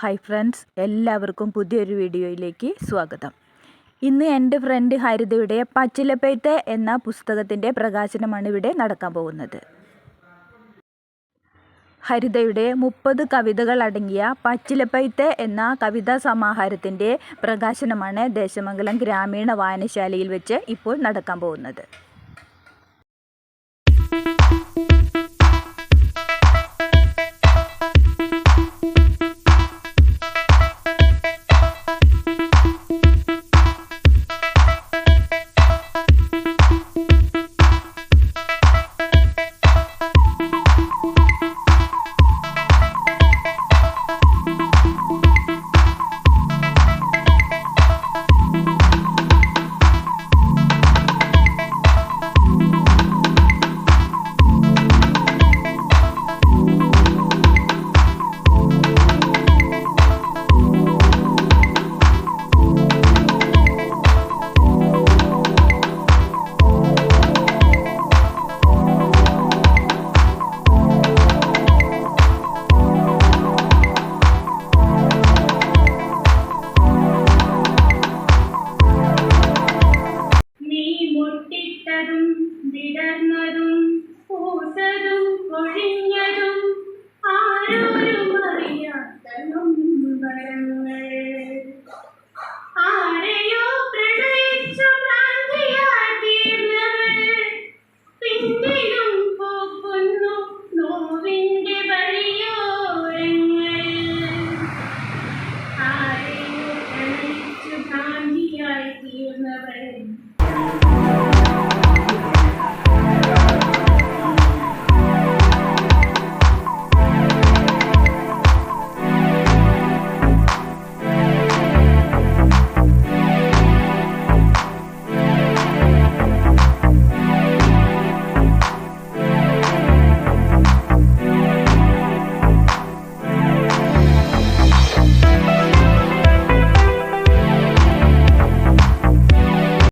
Hi friends എല്ലാവർക്കും പുതിയൊരു വീഡിയോയിലേക്ക് സ്വാഗതം. ഇന്ന് എന്റെ ഫ്രണ്ട് ഹരിതയുടെ പച്ചിലപ്പെയ്ത്ത് എന്ന പുസ്തകത്തിന്റെ പ്രകാശനമാണ് ഇവിടെ നടക്കാൻ പോകുന്നത്. ഹരിതയുടെ മുപ്പത് കവിതകൾ അടങ്ങിയ പച്ചിലപ്പൈത്ത് എന്ന കവിതാ സമാഹാരത്തിന്റെ പ്രകാശനമാണ് ദേശമംഗലം ഗ്രാമീണ വായനശാലയിൽ വെച്ച് ഇപ്പോൾ നടക്കാൻ പോകുന്നത്.